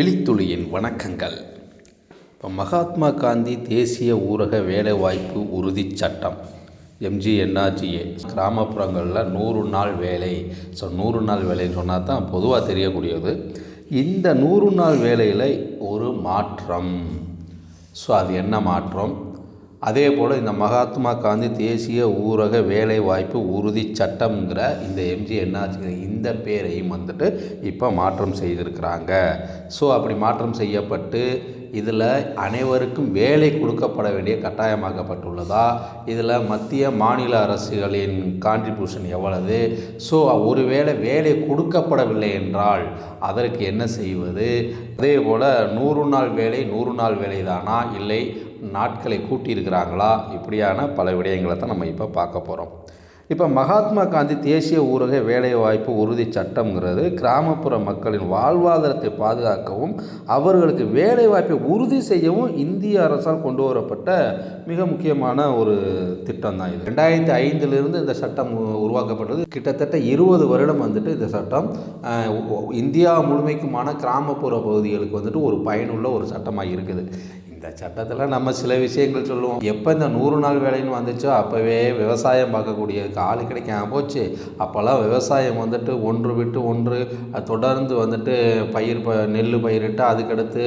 விழித்துளியின் வணக்கங்கள். இப்போ மகாத்மா காந்தி தேசிய ஊரக வேலைவாய்ப்பு உறுதிச் சட்டம். எம்ஜி என்ஆர்ஜிஏ கிராமப்புறங்களில் நூறு நாள் வேலை. ஸோ நூறு நாள் வேலைன்னு சொன்னால் தான் பொதுவாக தெரியக்கூடியது. இந்த நூறு நாள் வேலையில் ஒரு மாற்றம். ஸோ அது என்ன மாற்றம்? அதே போல் இந்த மகாத்மா காந்தி தேசிய ஊரக வேலைவாய்ப்பு உறுதி சட்டம்ங்கிற இந்த எம்ஜி என்ஆர்ஜி இந்த பேரையும் வந்துட்டு இப்போ மாற்றம் செய்திருக்கிறாங்க. ஸோ அப்படி மாற்றம் செய்யப்பட்டு இதில் அனைவருக்கும் வேலை கொடுக்கப்பட வேண்டிய கட்டாயமாக்கப்பட்டுள்ளதா? இதில் மத்திய மாநில அரசுகளின் கான்ட்ரிபியூஷன் எவ்வளவு? ஸோ ஒருவேளை வேலை கொடுக்கப்படவில்லை என்றால் அதற்கு என்ன செய்வது? அதே போல் நூறு நாள் வேலை நூறு நாள் வேலை தானா இல்லை நாட்களை கூட்டியிருக்கிறாங்களா? இப்படியான பல விடயங்களை தான் நம்ம இப்போ பார்க்க போகிறோம் இப்போ மகாத்மா காந்தி தேசிய ஊரக வேலைவாய்ப்பு உறுதி சட்டம்ங்கிறது கிராமப்புற மக்களின் வாழ்வாதாரத்தை பாதுகாக்கவும் அவர்களுக்கு வேலைவாய்ப்பை உறுதி செய்யவும் இந்திய அரசால் கொண்டு வரப்பட்ட மிக முக்கியமான ஒரு திட்டம் தான் இது. ரெண்டாயிரத்தி ஐந்திலிருந்து இந்த சட்டம் உருவாக்கப்பட்டது. கிட்டத்தட்ட இருபது வருடம் வந்துட்டு இந்த சட்டம் இந்தியா முழுமைக்குமான கிராமப்புற பகுதிகளுக்கு வந்துட்டு ஒரு பயனுள்ள ஒரு சட்டமாக இருக்குது. இந்த சட்டத்தில் நம்ம சில விஷயங்கள் சொல்லுவோம். எப்போ இந்த நூறு நாள் வேலைன்னு வந்துச்சோ அப்போவே விவசாயம் பார்க்கக்கூடியதுக்கு ஆள் கிடைக்காம போச்சு. அப்போல்லாம் விவசாயம் வந்துட்டு ஒன்று விட்டு ஒன்று தொடர்ந்து வந்துட்டு பயிர் ப நெல் பயிரிட்டு அதுக்கடுத்து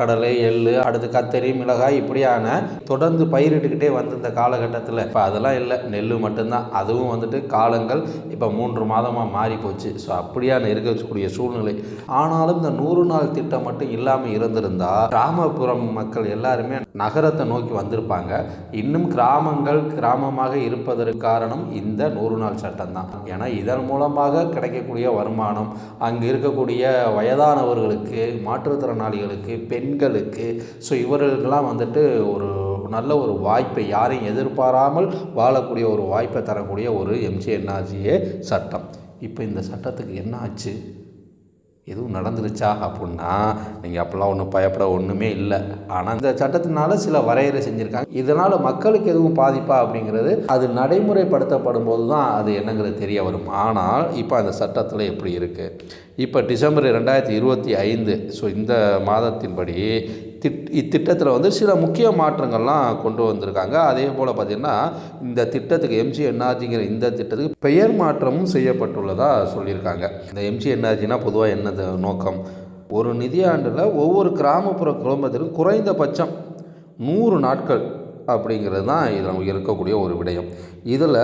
கடலை எள்ளு அடுத்து கத்தரி மிளகாய் இப்படியான தொடர்ந்து பயிரிட்டுக்கிட்டே வந்து இந்த காலகட்டத்தில். இப்போ அதெல்லாம் இல்லை. நெல் மட்டும்தான். அதுவும் வந்துட்டு காலங்கள் இப்போ மூன்று மாதமாக மாறி போச்சு. ஸோ அப்படியான இருக்கக்கூடிய சூழ்நிலை. ஆனாலும் இந்த நூறு நாள் திட்டம் மட்டும் இல்லாமல் இருந்திருந்தால் கிராமப்புறம் மக்கள் எல்லாருமே நகரத்தை நோக்கி வந்திருப்பாங்க. இன்னும் கிராமங்கள் கிராமமாக இருப்பதற்கு காரணம் இந்த நூறு நாள் சட்டம் தான். ஏன்னா இதன் மூலமாக கிடைக்கக்கூடிய வருமானம் அங்கே இருக்கக்கூடிய வயதானவர்களுக்கு மாற்றுத்திறனாளிகளுக்கு பெண்களுக்கு ஸோ இவர்களுக்கெல்லாம் வந்துட்டு ஒரு நல்ல ஒரு வாய்ப்பை யாரையும் எதிர்பாராமல் வாழக்கூடிய ஒரு வாய்ப்பை தரக்கூடிய ஒரு எம்ஜிஎன்ஆர்ஜிஏ சட்டம். இப்போ இந்த சட்டத்துக்கு என்ன ஆச்சு? எதுவும் நடந்துருச்சா அப்படின்னா நீங்கள் அப்போல்லாம் ஒன்றும் பயப்பட ஒன்றுமே இல்லை. ஆனால் இந்த சட்டத்தினால சில வரையறை செஞ்சுருக்காங்க. இதனால் மக்களுக்கு எதுவும் பாதிப்பா அப்படிங்கிறது அது நடைமுறைப்படுத்தப்படும் போது தான் அது என்னங்கிறது தெரிய வரும். ஆனால் இப்போ அந்த சட்டத்தில் எப்படி இருக்குது இப்போ டிசம்பர் ரெண்டாயிரத்தி இருபத்தி ஐந்து ஸோ இந்த மாதத்தின்படி திட் இத்திட்டத்தில் வந்து சில முக்கிய மாற்றங்கள்லாம் கொண்டு வந்திருக்காங்க. அதே போல் பார்த்திங்கன்னா இந்த திட்டத்துக்கு எம்ஜி என்ஆர்ஜிங்கிற இந்த திட்டத்துக்கு பெயர் மாற்றமும் செய்யப்பட்டுள்ளதாக சொல்லியிருக்காங்க. இந்த எம்ஜி என்ஆர்ஜினா பொதுவாக என்னது நோக்கம்? ஒரு நிதியாண்டில் ஒவ்வொரு கிராமப்புற குடும்பத்திலும் குறைந்தபட்சம் நூறு நாட்கள் அப்படிங்கிறது தான் இதில் நமக்கு இருக்கக்கூடிய ஒரு விடயம். இதில்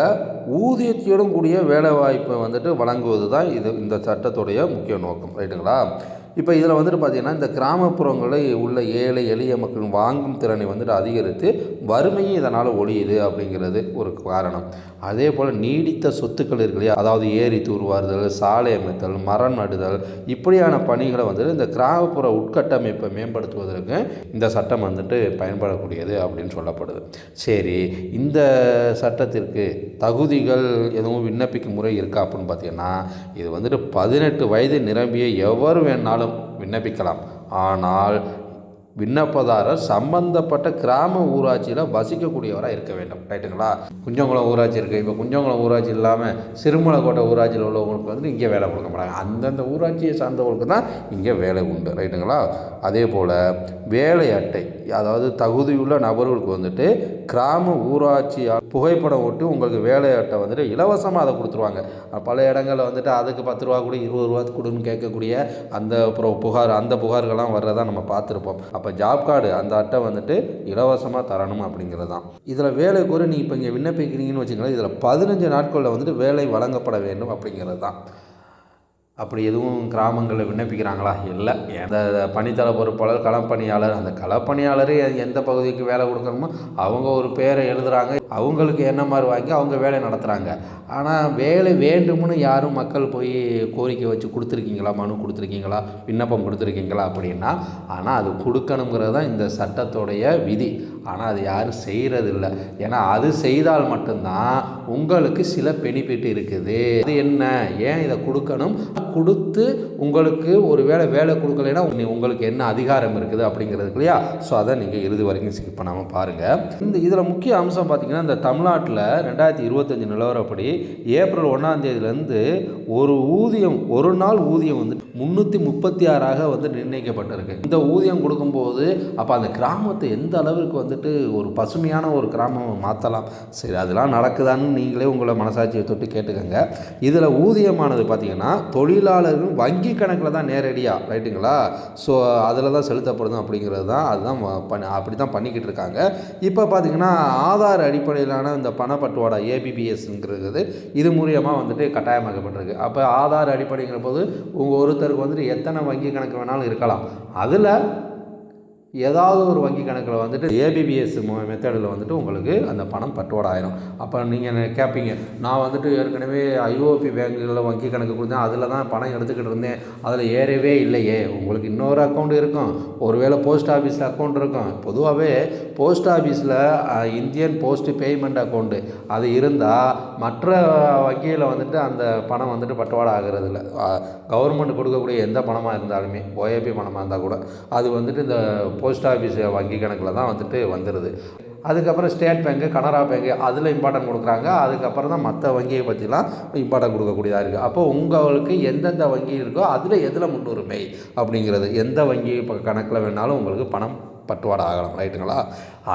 ஊதியத்துடன் கூடிய வேலைவாய்ப்பை வந்துட்டு வழங்குவது தான் இது இந்த சட்டத்துடைய முக்கிய நோக்கம். ரைட்டுங்களா? இப்போ இதில் வந்துட்டு பார்த்திங்கன்னா இந்த கிராமப்புறங்களில் உள்ள ஏழை எளிய மக்கள் வாங்கும் திறனை வந்துட்டு அதிகரித்து வறுமையும் இதனால் ஒழியுது அப்படிங்கிறது ஒரு காரணம். அதே போல் நீடித்த சொத்துக்கள் இருக்கு இல்லையா? அதாவது ஏரி தூர்வாறுதல் சாலை அமைத்தல் மரம் நடுதல் இப்படியான பணிகளை வந்துட்டு இந்த கிராமப்புற உட்கட்டமைப்பை மேம்படுத்துவதற்கு இந்த சட்டம் வந்துட்டு பயன்படக்கூடியது அப்படின்னு சொல்லப்படுது. சரி இந்த சட்டத்திற்கு தகுதிகள் எதுவும் விண்ணப்பிக்கும் முறை இருக்கா அப்படின்னு பார்த்தீங்கன்னா இது வந்துட்டு பதினெட்டு வயது நிரம்பிய எவர் வேணாலும் விண்ணப்பிக்கலாம். ஆனால் விண்ணப்பதாரர் சம்பந்தப்பட்ட கிராம ஊராட்சியில் வசிக்கக்கூடியவராக இருக்க வேண்டும். ரைட்டுங்களா குஞ்சங்குளம் ஊராட்சி இருக்குது இப்போ குஞ்சங்குளம் ஊராட்சி இல்லாமல் சிறுமலைக்கோட்டை ஊராட்சியில் உள்ளவங்களுக்கு வந்து இங்கே வேலை கொடுக்க மாட்டாங்க. அந்தந்த ஊராட்சியை சார்ந்தவங்களுக்கு தான் இங்கே வேலை உண்டு. ரைட்டுங்களா அதே போல் வேலை அட்டை அதாவது தகுதியுள்ள நபர்களுக்கு வந்துட்டு கிராம ஊராட்சி புகைப்படம் ஒட்டி உங்களுக்கு வேலையாட்டை வந்துட்டு இலவசமாக அதை கொடுத்துருவாங்க. பல இடங்களில் வந்துட்டு அதுக்கு பத்து ரூபா கூட இருபது ரூபா கொடுன்னு கேட்கக்கூடிய அந்த அப்புறம் புகார் அந்த புகார்கள்லாம் வர்றதா நம்ம பார்த்துருப்போம். அப்போ ஜாப் கார்டு அந்த அட்டை வந்துட்டு இலவசமாக தரணும் அப்படிங்கிறது தான். இதில் வேலை கோரி நீங்கள் இப்போ இங்கே விண்ணப்பிக்கிறீங்கன்னு வச்சுக்கலாம் இதில் பதினஞ்சு நாட்களில் வந்துட்டு வேலை வழங்கப்பட வேண்டும் அப்படிங்கிறது தான். அப்படி எதுவும் கிராமங்களில் விண்ணப்பிக்கிறாங்களா? இல்லை. எந்த பணித்தள பொறுப்பாளர் களப்பணியாளர் அந்த களப்பணியாளர் எந்த பகுதிக்கு வேலை கொடுக்கணுமோ அவங்க ஒரு பேரை எழுதுகிறாங்க அவங்களுக்கு என்ன மாதிரி வாங்கி அவங்க வேலை நடத்துகிறாங்க ஆனால் வேலை வேண்டும்னு யாரும் மக்கள் போய் கோரிக்கை வச்சு கொடுத்துருக்கீங்களா? மனு கொடுத்துருக்கீங்களா? விண்ணப்பம் கொடுத்துருக்கீங்களா? அப்படின்னா ஆனால் அது கொடுக்கணுங்கிறது தான் இந்த சட்டத்துடைய விதி. ஆனால் அது யாரும் செய்கிறதில்ல ஏன்னா அது செய்தால் மட்டும்தான் உங்களுக்கு சில பெனிஃபிட் இருக்குது. அது என்ன? ஏன் இதை கொடுக்கணும்? கொடுத்து உங்களுக்கு ஒரு வேலை வேலை கொடுக்கலைன்னா உங்களுக்கு என்ன அதிகாரம் இருக்குது அப்படிங்கிறது இல்லையா ஸோ அதை நீங்கள் இறுதி வரைக்கும் ஸ்கிப் பண்ணாமல் பாருங்கள் இந்த இதில் முக்கிய அம்சம் பார்த்தீங்கன்னா இந்த தமிழ்நாட்டில் ரெண்டாயிரத்தி இருபத்தஞ்சி நிலவரப்படி ஏப்ரல் ஒன்றாம் தேதியிலேருந்து ஒரு ஊதியம் ஒரு நாள் ஊதியம் வந்து முந்நூற்றி முப்பத்தி ஆறாக வந்து நிர்ணயிக்கப்பட்டிருக்கு. இந்த ஊதியம் கொடுக்கும்போது அப்போ அந்த கிராமத்தை எந்த அளவிற்கு வந்துட்டு ஒரு பசுமையான ஒரு கிராமம் மாற்றலாம் சரி அதெல்லாம் நடக்குதான்னு நீங்களே உங்களை மனசாட்சியை தொட்டு கேட்டுக்கோங்க. இதில் ஊதியமானது பார்த்தீங்கன்னா தொழிலாளர்கள் வங்கி கணக்கில் தான் நேரடியாக ரைட்டுங்களா? ஸோ அதில் தான் செலுத்தப்படும் அப்படிங்கிறது தான் அதுதான் பண்ணி அப்படி தான் பண்ணிக்கிட்டு இருக்காங்க. இப்போ பார்த்தீங்கன்னா ஆதார் அடிப்படையிலான இந்த பணப்பட்டுவாடா ஏபிபிஎஸ்ங்கிறது இது மூலியமாக வந்துட்டு கட்டாயமாக்கப்பட்டிருக்கு. அப்போ ஆதார் அடிப்படைங்கிற போது உங்கள் ஒருத்தருக்கு வந்துட்டு எத்தனை வங்கி கணக்கு வேணாலும் இருக்கலாம். அதில் ஏதாவது ஒரு வங்கி கணக்கில் வந்துட்டு ஏபிபிஎஸ் மெத்தடில் வந்துட்டு உங்களுக்கு அந்த பணம் பட்டுவாட ஆயிரும் அப்போ நீங்கள் கேட்பீங்க நான் வந்துட்டு ஏற்கனவே ஐஓபி பேங்க்கில் வங்கி கணக்கு கொடுத்தேன் அதில் தான் பணம் எடுத்துக்கிட்டு இருந்தேன் அதில் ஏறவே இல்லையே. உங்களுக்கு இன்னொரு அக்கௌண்ட் இருக்கும். ஒருவேளை போஸ்ட் ஆஃபீஸில் அக்கௌண்ட் இருக்கும். பொதுவாகவே போஸ்ட் ஆஃபீஸில் இந்தியன் போஸ்ட் பேமெண்ட் அக்கௌண்ட்டு அது இருந்தால் மற்ற வங்கியில் வந்துட்டு அந்த பணம் வந்துட்டு பட்டுவாடா ஆகிறது இல்லை கவர்மெண்ட் கொடுக்கக்கூடிய எந்த பணமாக இருந்தாலுமே ஓஏபி பணமாக இருந்தால் கூட. அது வந்துட்டு இந்த போஸ்ட் ஆஃபீஸ் வங்கி கணக்கில் தான் வந்துட்டு வந்துடுது அதுக்கப்புறம் ஸ்டேட் பேங்க்கு கனரா பேங்க்கு அதில் இம்பார்ட்டன்ட் கொடுக்குறாங்க. அதுக்கப்புறம் தான் மற்ற வங்கியை பற்றிலாம் இம்பார்ட்டன்ட் கொடுக்கக்கூடியதாக இருக்குது. அப்போ உங்களுக்கு எந்தெந்த வங்கி இருக்கோ அதில் எதில் முன்னுரிமை அப்படிங்கிறது எந்த வங்கி இப்போ கணக்கில் வேணாலும் உங்களுக்கு பணம் பட்டுவாடா ஆகலாம் ரைட்டுங்களா?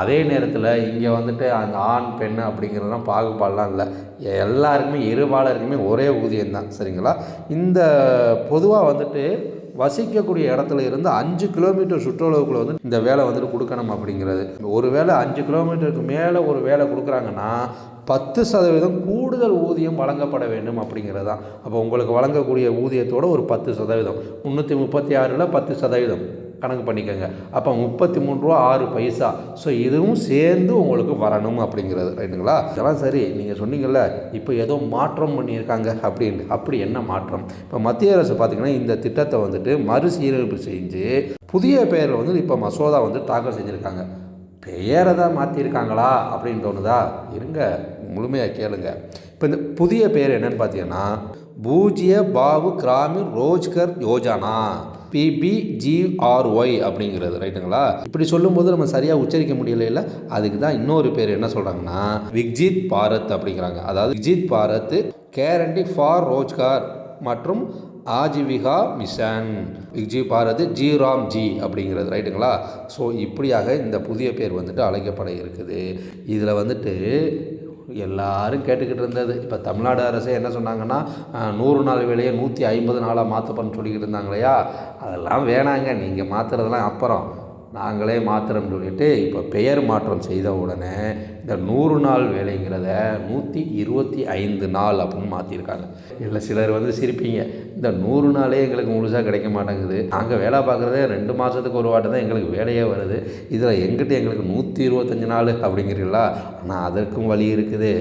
அதே நேரத்தில் இங்கே வந்துட்டு அந்த ஆண் பெண் அப்படிங்கிறதெல்லாம் பாகுபாடெலாம் இல்லை. எல்லாருக்குமே இருபாலருக்குமே ஒரே ஊதியம் தான் சரிங்களா? இந்த பொதுவாக வந்துட்டு வசிக்கக்கூடிய இடத்துல இருந்து அஞ்சு கிலோமீட்டர் சுற்றளவுக்குள்ள வந்து இந்த வேலை வந்துட்டு கொடுக்கணும் அப்படிங்கிறது. ஒரு வேலை அஞ்சு கிலோமீட்டருக்கு மேலே ஒரு வேலை கொடுக்குறாங்கன்னா பத்து சதவீதம் கூடுதல் ஊதியம் வழங்கப்பட வேண்டும் அப்படிங்கிறது தான். அப்போ உங்களுக்கு வழங்கக்கூடிய ஊதியத்தோட ஒரு பத்து சதவீதம். முந்நூற்றி முப்பத்தி ஆறில் பத்து சதவீதம். கணக்கு பண்ணிக்கோங்க. அப்போ முப்பத்தி மூணு ரூபா ஆறு பைசா. ஸோ இதுவும் சேர்ந்து உங்களுக்கு வரணும் அப்படிங்கிறது. ரைட்டுங்களா? இதெல்லாம் சரி. நீங்கள் சொன்னீங்கல்ல இப்போ ஏதோ மாற்றம் பண்ணியிருக்காங்க அப்படின்னு. அப்படி என்ன மாற்றம்? இப்போ மத்திய அரசு பார்த்திங்கன்னா இந்த திட்டத்தை வந்துட்டு மறுசீரமைப்பு செஞ்சு புதிய பெயரில் வந்து இப்போ மசோதா வந்து தாக்கல் செஞ்சுருக்காங்க. பெயரை தான் மாற்றிருக்காங்களா அப்படின்னு தோணுதா? இருங்க. முழுமையாக கேளுங்க. இப்போ இந்த புதிய பெயர் என்னன்னு பார்த்தீங்கன்னா பூஜ்ய பாபு கிராமின் ரோஜ்கர் யோஜனா. பிபிஜிஆர்ஒய் அப்படிங்கிறது ரைட்டுங்களா இப்படி சொல்லும்போது நம்ம சரியாக உச்சரிக்க முடியல அதுக்கு தான் இன்னொரு பேர் என்ன சொல்கிறாங்கன்னா விக்ஜித் பாரத் அப்படிங்கிறாங்க. அதாவது விக்ஜித் பாரத் கேரண்டி ஃபார் ரோஜ்கார் மற்றும் Ajeevika mission. Viksit Bharat G RAM G அப்படிங்கிறது ரைட்டுங்களா ஸோ இப்படியாக இந்த புதிய பேர் வந்துட்டு அழைக்கப்பட இருக்குது. இதில் வந்துட்டு எல்லாரும் கேட்டுக்கிட்டு இருந்தது. இப்போ தமிழ்நாடு அரசே என்ன சொன்னாங்கன்னா நூறு நாள் வேலையை நூற்றி ஐம்பது நாளாக மாற்றப்படணும்னு சொல்லிக்கிட்டு இருந்தாங்க இல்லையா அதெல்லாம் வேணாங்க. நீங்கள் மாற்றுறதெல்லாம் அப்புறம். நாங்களே மாத்திரம் சொல்லிட்டு இப்போ பெயர் மாற்றம் செய்த உடனே இந்த நூறு நாள் வேலைங்கிறத நூற்றி இருபத்தி ஐந்து நாள் அப்படின்னு மாற்றிருக்காங்க இல்லை சிலர் வந்து சிரிப்பீங்க. இந்த நூறு நாளே எங்களுக்கு முழுசாக கிடைக்க மாட்டேங்குது. நாங்கள் வேலை பார்க்குறதே ரெண்டு மாதத்துக்கு ஒரு வாட்டி தான் எங்களுக்கு வேலையே வருது. இதில் எங்கிட்ட எங்களுக்கு நூற்றி இருபத்தஞ்சி நாள் அப்படிங்கிறீங்களா ஆனால் அதற்கும் வழி இருக்குது.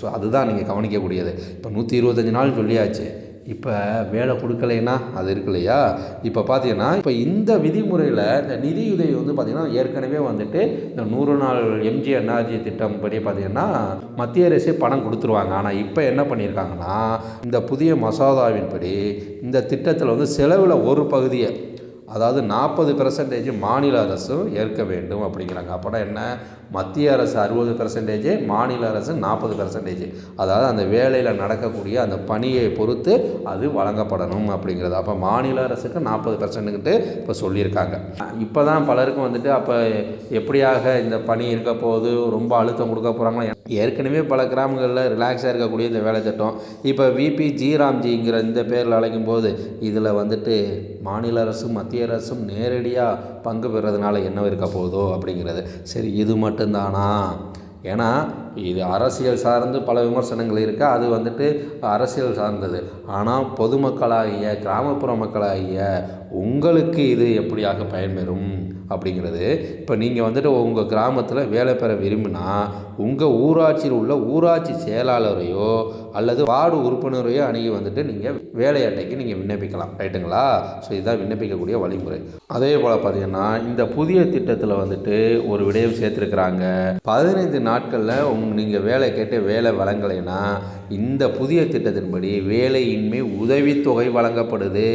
ஸோ அதுதான் நீங்கள் கவனிக்கக்கூடியது. இப்போ நூற்றி இருபத்தஞ்சி நாள் சொல்லியாச்சு. இப்போ வேலை கொடுக்கலைன்னா அது இருக்கு இல்லையா இப்போ பார்த்தீங்கன்னா இப்போ இந்த விதிமுறையில் இந்த நிதியுதவி வந்து பார்த்திங்கன்னா ஏற்கனவே வந்துட்டு இந்த நூறு நாள் எம்ஜி என்ஆர்ஜி திட்டம் படி பார்த்திங்கன்னா மத்திய அரசே பணம் கொடுத்துருவாங்க. ஆனால் இப்போ என்ன பண்ணியிருக்காங்கன்னா இந்த புதிய மசோதாவின்படி இந்த திட்டத்தில் வந்து செலவில் ஒரு பகுதியை அதாவது நாற்பது பெர்சன்டேஜ் மாநில அரசும் ஏற்க வேண்டும் அப்படிங்கிறாங்க. அப்போனா என்ன? மத்திய அரசு அறுபது பெர்சன்டேஜ் மாநில அரசு நாற்பது பெர்சன்டேஜ் அதாவது அந்த வேலையில் நடக்கக்கூடிய அந்த பணியை பொறுத்து அது வழங்கப்படணும் அப்படிங்கிறது. அப்போ மாநில அரசுக்கு நாற்பது பெர்சன்ட்டுக்கிட்டு இப்போ சொல்லியிருக்காங்க. இப்போ தான் பலருக்கும் வந்துட்டு அப்போ எப்படியாக இந்த பணி இருக்க போது ரொம்ப அழுத்தம் கொடுக்க போகிறாங்களா ஏற்கனவே பல கிராமங்களில் ரிலாக்ஸாக இருக்கக்கூடிய இந்த வேலை திட்டம். இப்போ விபி ஜிராம்ஜிங்கிற இந்த பேரில் அழைக்கும் போது இதில் வந்துட்டு மாநில அரசு மத்திய அரசும் நேரடியாக பங்கு பெறதுனால என்ன இருக்க போகுதோ அப்படிங்கிறது. சரி இது மட்டும்தானா? ஏன்னா இது அரசியல் சார்ந்து பல விமர்சனங்கள் இருக்குது அது வந்துட்டு அரசியல் சார்ந்தது. ஆனால் பொதுமக்களாகிய கிராமப்புற மக்களாகிய உங்களுக்கு இது எப்படியாக பயன்பெறும்? அப்படிங்கிறது. இப்போ நீங்கள் வந்துட்டு உங்கள் கிராமத்தில் வேலை பெற விரும்பினா உங்கள் ஊராட்சியில் உள்ள ஊராட்சி செயலாளரையோ அல்லது வார்டு உறுப்பினரையோ அணுகி வந்துட்டு நீங்கள் வேலை அட்டைக்கு நீங்கள் விண்ணப்பிக்கலாம். ரைட்டுங்களா? ஸோ இதுதான் விண்ணப்பிக்கக்கூடிய வழிமுறை. அதே போல் பார்த்தீங்கன்னா இந்த புதிய திட்டத்தில் வந்துட்டு ஒரு விடயம் சேர்த்துருக்குறாங்க. பதினைந்து நாட்களில் உங் நீங்கள் வேலை கேட்டு வேலை வழங்கலைன்னா இந்த புதிய திட்டத்தின்படி வேலையின்மை உதவித்தொகை வழங்கப்படுது.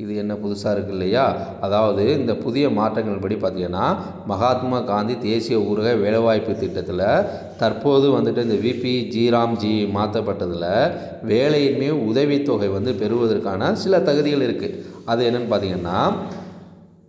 இது என்ன புதுசாக இருக்குது இல்லையா? அதாவது இந்த புதிய மாற்றங்கள் படி பார்த்தீங்கன்னா மகாத்மா காந்தி தேசிய ஊரக வேலைவாய்ப்பு திட்டத்தில் தற்போது வந்துட்டு இந்த விபி ஜிராம்ஜி மாற்றப்பட்டதில் வேலையின்மை உதவித்தொகை வந்து பெறுவதற்கான சில தகுதிகள் இருக்குது அது என்னென்னு பார்த்தீங்கன்னா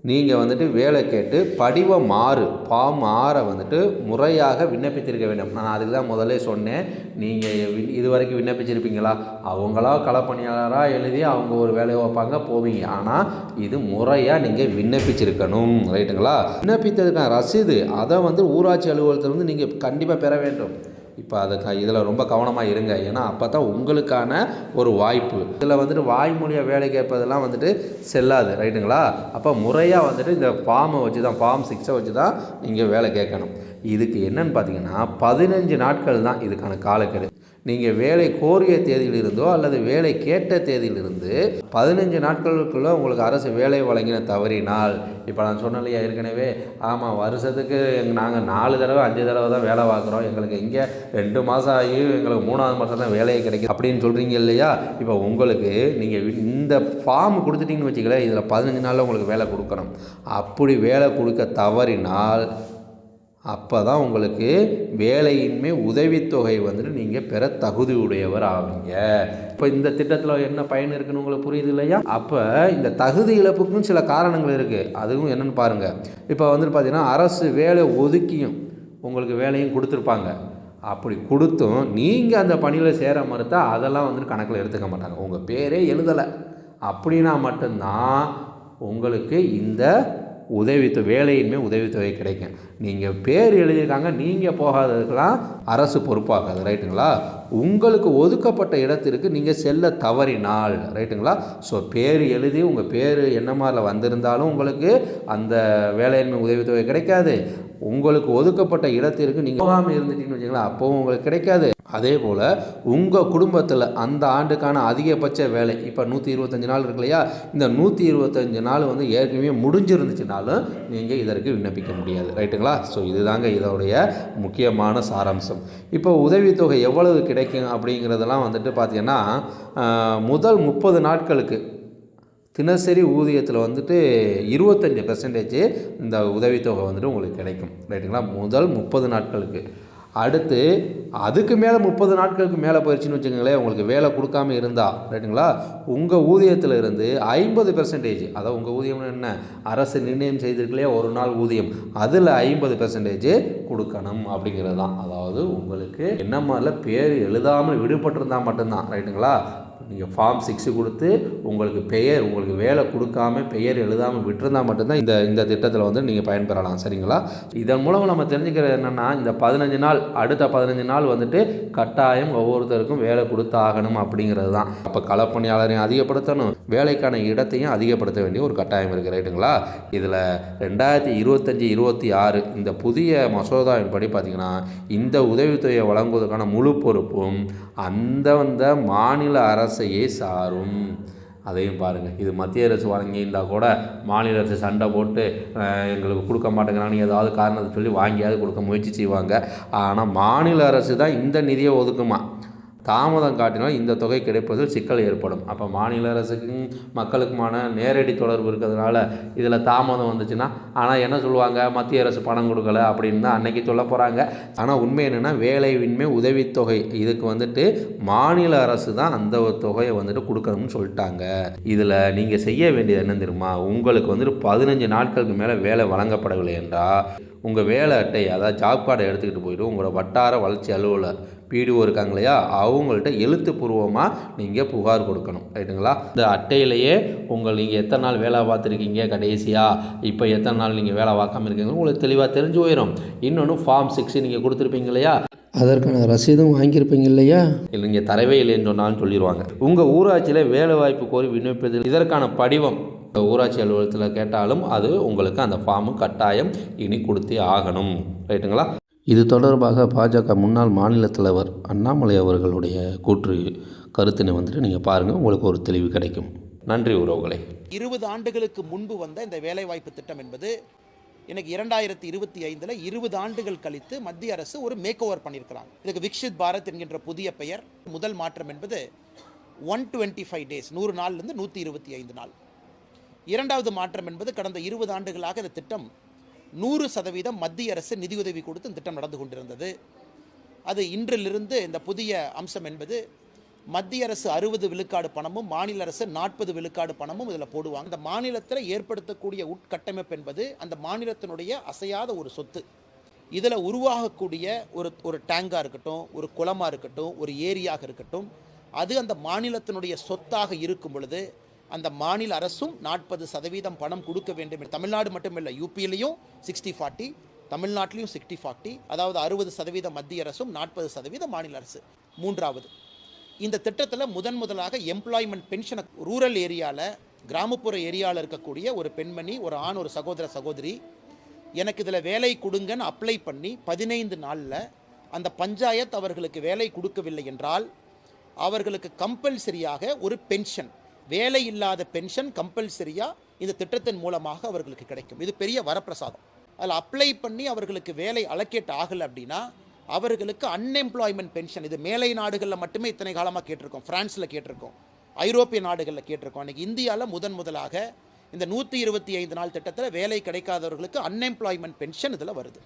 நீங்கள் வந்துட்டு வேலை கேட்டு படிவம் ஆறு ஃபார்ம் ஆறை வந்துட்டு முறையாக விண்ணப்பித்திருக்க வேண்டும். நான் அதுக்கு தான் முதல்ல சொன்னேன். நீங்கள் இது வரைக்கும் விண்ணப்பிச்சிருப்பீங்களா? அவங்களா களப்பணியாளராக எழுதி அவங்க ஒரு வேலையை வைப்பாங்க போவீங்க. ஆனால் இது முறையாக நீங்கள் விண்ணப்பிச்சிருக்கணும். ரைட்டுங்களா? விண்ணப்பித்ததுக்கான ரசீது அதை வந்து ஊராட்சி அலுவலகத்தில் வந்து நீங்கள் கண்டிப்பாக பெற வேண்டும். இப்போ அது க இதில் ரொம்ப கவனமாக இருங்க. ஏன்னா அப்போ தான் உங்களுக்கான ஒரு வாய்ப்பு. இதில் வந்துட்டு வாய்மொழியாக வேலை கேட்பதெல்லாம் வந்துட்டு செல்லாது. ரைட்டுங்களா? அப்போ முறையாக வந்துட்டு இந்த ஃபார்மை வச்சு தான் ஃபார்ம் சிக்ஸை வச்சு தான் நீங்கள் வேலை கேட்கணும். இதுக்கு என்னன்னு பார்த்தீங்கன்னா பதினஞ்சு நாட்கள் தான் இதுக்கான காலக்கெடு. நீங்கள் வேலை கோரிய தேதியிலிருந்தோ அல்லது வேலை கேட்ட தேதியிலிருந்து பதினஞ்சு நாட்களுக்குள்ளே உங்களுக்கு அரசு வேலை வழங்கின தவறினால் இப்போ நான் சொன்னேன் இல்லையா ஏற்கனவே? ஆமாம் வருஷத்துக்கு நாங்கள் நாலு தடவை அஞ்சு தடவை தான் வேலை பார்க்குறோம். எங்களுக்கு இங்கே ரெண்டு மாதம் ஆகி எங்களுக்கு மூணாவது மாதம் தான் வேலையே கிடைக்கும் அப்படின்னு சொல்கிறீங்க இல்லையா? இப்போ உங்களுக்கு நீங்கள் இந்த ஃபார்ம் கொடுத்துட்டீங்கன்னு வச்சுக்கல இதில் பதினஞ்சு நாளில் உங்களுக்கு வேலை கொடுக்கணும். அப்படி வேலை கொடுக்க தவறினால் அப்போ தான் உங்களுக்கு வேலையின்மை உதவித்தொகை வந்துட்டு நீங்கள் பெற தகுதி உடையவர் ஆவீங்க. இப்போ இந்த திட்டத்தில் என்ன பயன் இருக்குன்னு உங்களுக்கு புரியுது இல்லையா? அப்போ இந்த தகுதி இழப்புக்கும் சில காரணங்கள் இருக்குது அதுவும் என்னென்னு பாருங்கள் இப்போ வந்துட்டு பார்த்தீங்கன்னா அரசு வேலை ஒதுக்கியும் உங்களுக்கு வேலையும் கொடுத்துருப்பாங்க. அப்படி கொடுத்தும் நீங்கள் அந்த பணியில் சேர மறுத்தா அதெல்லாம் வந்துட்டு கணக்கில் எடுத்துக்க மாட்டாங்க. உங்கள் பேரே எழுதலை. அப்படின்னா மட்டும்தான் உங்களுக்கு இந்த உதவித்தொகை வேலையின்மை உதவித்தொகை கிடைக்கும். நீங்கள் பேர் எழுதியிருக்காங்க நீங்கள் போகாததுக்கெல்லாம் அரசு பொறுப்பாகாது ரைட்டுங்களா? உங்களுக்கு ஒதுக்கப்பட்ட இடத்திற்கு நீங்கள் செல்ல தவறினால் ரைட்டுங்களா? ஸோ பேர் எழுதி உங்கள் பேர் என்ன மாதிரில வந்திருந்தாலும் உங்களுக்கு அந்த வேலையின்மை உதவித்தொகை கிடைக்காது. உங்களுக்கு ஒதுக்கப்பட்ட இடத்திற்கு நீங்கள் போகாமல் இருந்துட்டீங்கன்னு வச்சுங்களேன் அப்போவும் உங்களுக்கு கிடைக்காது. அதே போல் உங்கள் குடும்பத்தில் அந்த ஆண்டுக்கான அதிகபட்ச வேலை இப்போ நூற்றி இருபத்தஞ்சி நாள் இருக்கு இல்லையா? இந்த நூற்றி இருபத்தஞ்சி நாள் வந்து ஏற்கனவே முடிஞ்சிருந்துச்சுனாலும் நீங்கள் இதற்கு விண்ணப்பிக்க முடியாது. ரைட்டுங்களா? ஸோ இதுதாங்க இதோடைய முக்கியமான சாராம்சம். இப்போ உதவித்தொகை எவ்வளவு கிடைக்கும் அப்படிங்கிறதெல்லாம் வந்துட்டு பார்த்திங்கன்னா முதல் முப்பது நாட்களுக்கு தினசரி ஊதியத்தில் வந்துட்டு இருபத்தஞ்சி பெர்சன்டேஜ் இந்த உதவித்தொகை வந்துட்டு உங்களுக்கு கிடைக்கும். ரைட்டுங்களா? முதல் முப்பது நாட்களுக்கு. அடுத்து அதுக்கு மேலே முப்பது நாட்களுக்கு மேலே போயிடுச்சுன்னு வச்சுக்கோங்களேன் உங்களுக்கு வேலை கொடுக்காம இருந்தால் ரைட்டுங்களா உங்கள் ஊதியத்தில் இருந்து ஐம்பது பெர்சன்டேஜ் அதாவது உங்கள் ஊதியம்னு என்ன? அரசு நிர்ணயம் செய்திருக்கலையே? ஒரு நாள் ஊதியம். அதில் ஐம்பது பெர்சன்டேஜ் கொடுக்கணும் அப்படிங்கிறது தான். அதாவது உங்களுக்கு என்ன மாதிரில பேர் எழுதாமல் விடுபட்டிருந்தால் மட்டும்தான் ரைட்டுங்களா நீங்கள் ஃபார்ம் சிக்ஸு கொடுத்து உங்களுக்கு பெயர் உங்களுக்கு வேலை கொடுக்காம பெயர் எழுதாமல் விட்டுருந்தால் மட்டும்தான் இந்த இந்த திட்டத்தில் வந்து நீங்கள் பயன்பெறலாம். சரிங்களா? இதன் மூலம் நம்ம தெரிஞ்சுக்கிறது என்னென்னா இந்த பதினஞ்சு நாள் அடுத்த பதினஞ்சு நாள் வந்துட்டு கட்டாயம் ஒவ்வொருத்தருக்கும் வேலை கொடுத்து ஆகணும் அப்படிங்கிறது தான் அப்போ களப்பணியாளரையும் அதிகப்படுத்தணும் வேலைக்கான இடத்தையும் அதிகப்படுத்த வேண்டிய ஒரு கட்டாயம் இருக்குது ரைட்டுங்களா? இதில் ரெண்டாயிரத்தி இருபத்தஞ்சி இருபத்தி ஆறு இந்த புதிய மசோதாவின் படி பார்த்திங்கன்னா இந்த உதவித்தொகையை வழங்குவதற்கான முழு பொறுப்பும் அந்தந்த மாநில அரசு அரசையே சாரும். அதையும் பாருங்கள் இது மத்திய அரசு வாங்கியிருந்தால் கூட மாநில அரசு சண்டை போட்டு எங்களுக்கு கொடுக்க மாட்டேங்கிறான்னு ஏதாவது காரணத்தை சொல்லி வாங்கியாவது கொடுக்க முயற்சி செய்வாங்க. ஆனால் மாநில அரசு தான் இந்த நிதியை ஒதுக்குமா? தாமதம் காட்டினால் இந்த தொகை கிடைப்பதில் சிக்கல் ஏற்படும். அப்போ மாநில அரசுக்கும் மக்களுக்குமான நேரடி தொடர்பு இருக்கிறதுனால இதில் தாமதம் வந்துச்சுன்னா ஆனால் என்ன சொல்லுவாங்க? மத்திய அரசு பணம் கொடுக்கல அப்படின்னு தான் அன்னைக்கு சொல்ல போகிறாங்க ஆனால் உண்மை என்னென்னா வேலையின்மை உதவித்தொகை இதுக்கு வந்துட்டு மாநில அரசு தான் அந்த ஒரு தொகையை வந்துட்டு கொடுக்கணும்னு சொல்லிட்டாங்க. இதில் நீங்கள் செய்ய வேண்டியது என்ன தெரியுமா? உங்களுக்கு வந்துட்டு பதினஞ்சு நாட்களுக்கு மேலே வேலை வழங்கப்படவில்லை என்றால் உங்கள் வேலை அட்டை அதாவது ஜாப் கார்டை எடுத்துக்கிட்டு போயிட்டு உங்களோட வட்டார வளர்ச்சி அலுவலர் பிடிஓ இருக்காங்க இல்லையா? அவங்கள்ட்ட எழுத்துப்பூர்வமாக நீங்கள் புகார் கொடுக்கணும். ரைட்டுங்களா இந்த அட்டையிலேயே உங்கள் நீங்கள் எத்தனை நாள் வேலை பார்த்துருக்கீங்க கடைசியாக இப்போ எத்தனை நாள் நீங்கள் வேலை பார்க்காம இருக்கீங்க உங்களுக்கு தெளிவாக தெரிஞ்சு போயிடும் இன்னொன்று ஃபார்ம் சிக்ஸ் நீங்கள் கொடுத்துருப்பீங்க இல்லையா? அதற்கான ரசீதும் வாங்கியிருப்பீங்க இல்லையா? இல்லை நீங்கள் தரவே இல்லைன்னு சொன்னாலும் சொல்லிடுவாங்க உங்கள் ஊராட்சியில் வேலை வாய்ப்பு கோரி விண்ணப்பிப்பதில் இதற்கான படிவம். ஊராட்சி அலுவலகத்தில் கேட்டாலும் அது உங்களுக்கு அந்த ஃபார்மு கட்டாயம் இனி கொடுத்தே ஆகணும். ரைட்டுங்களா இது தொடர்பாக பாஜக முன்னாள் மாநில தலைவர் அண்ணாமலை அவர்களுடைய கூற்று கருத்தினை வந்துட்டு நீங்கள் பாருங்கள் உங்களுக்கு ஒரு தெளிவு கிடைக்கும். நன்றி உறவுகளை. இருபது ஆண்டுகளுக்கு முன்பு வந்த இந்த வேலைவாய்ப்பு திட்டம் என்பது எனக்கு இரண்டாயிரத்தி இருபத்தி ஐந்தில் இருபது ஆண்டுகள் கழித்து மத்திய அரசு ஒரு மேக் ஓவர் பண்ணியிருக்கிறாங்க இதுக்கு விக்ஷித் பாரத் என்கின்ற புதிய பெயர் முதல் மாற்றம் என்பது ஒன் டுவெண்ட்டி ஃபைவ் டேஸ் நூறு நாள்லேருந்து நூற்றி இருபத்தி ஐந்து நாள். இரண்டாவது மாற்றம் என்பது கடந்த இருபது ஆண்டுகளாக இந்த திட்டம் நூறு சதவீதம் மத்திய அரசு நிதியுதவி கொடுத்து இந்த திட்டம் நடந்து கொண்டிருந்தது. அது இன்றிலிருந்து இந்த புதிய அம்சம் என்பது மத்திய அரசு அறுபது விழுக்காடு பணமும் மாநில அரசு நாற்பது விழுக்காடு பணமும் இதில் போடுவாங்க. அந்த மாநிலத்தில் ஏற்படுத்தக்கூடிய உட்கட்டமைப்பு என்பது அந்த மாநிலத்தினுடைய அசையாத ஒரு சொத்து. இதில் உருவாகக்கூடிய ஒரு ஒரு டேங்காக இருக்கட்டும் ஒரு குளமாக இருக்கட்டும் ஒரு ஏரியாக இருக்கட்டும் அது அந்த மாநிலத்தினுடைய சொத்தாக இருக்கும் பொழுது அந்த மாநில அரசும் நாற்பது சதவீதம் பணம் கொடுக்க வேண்டும். தமிழ்நாடு மட்டுமில்லை யூபியிலையும் சிக்ஸ்டி ஃபார்ட்டி தமிழ்நாட்டிலையும் சிக்ஸ்டி ஃபார்ட்டி அதாவது அறுபது சதவீதம் மத்திய அரசும் நாற்பது சதவீதம் மாநில அரசு. மூன்றாவது இந்த திட்டத்தில் முதன் முதலாக எம்ப்ளாய்மெண்ட் பென்ஷனை ரூரல் ஏரியாவில் கிராமப்புற ஏரியாவில் இருக்கக்கூடிய ஒரு பெண்மணி ஒரு ஆண் ஒரு சகோதர சகோதரி எனக்கு இதில் வேலை கொடுங்கன்னு அப்ளை பண்ணி பதினைந்து நாளில் அந்த பஞ்சாயத்து அவர்களுக்கு வேலை கொடுக்கவில்லை என்றால் அவர்களுக்கு கம்பல்சரியாக ஒரு பென்ஷன் வேலை இல்லாத பென்ஷன் கம்பல்சரியாக இந்த திட்டத்தின் மூலமாக அவர்களுக்கு கிடைக்கும். இது பெரிய வரப்பிரசாதம். அதில் அப்ளை பண்ணி அவர்களுக்கு வேலை அலக்கேட் ஆகலை அப்படின்னா அவர்களுக்கு அன்எம்ப்ளாய்மெண்ட் பென்ஷன் இது மேலை நாடுகளில் மட்டுமே இத்தனை காலமாக கேட்டிருக்கோம். ஃப்ரான்ஸில் கேட்டிருக்கோம். ஐரோப்பிய நாடுகளில் கேட்டிருக்கோம். அன்றைக்கி இந்தியாவில் முதன் முதலாக இந்த நூற்றி இருபத்தி ஐந்து நாள் திட்டத்தில் வேலை கிடைக்காதவர்களுக்கு அன்எம்ப்ளாய்மெண்ட் பென்ஷன் இதில் வருது.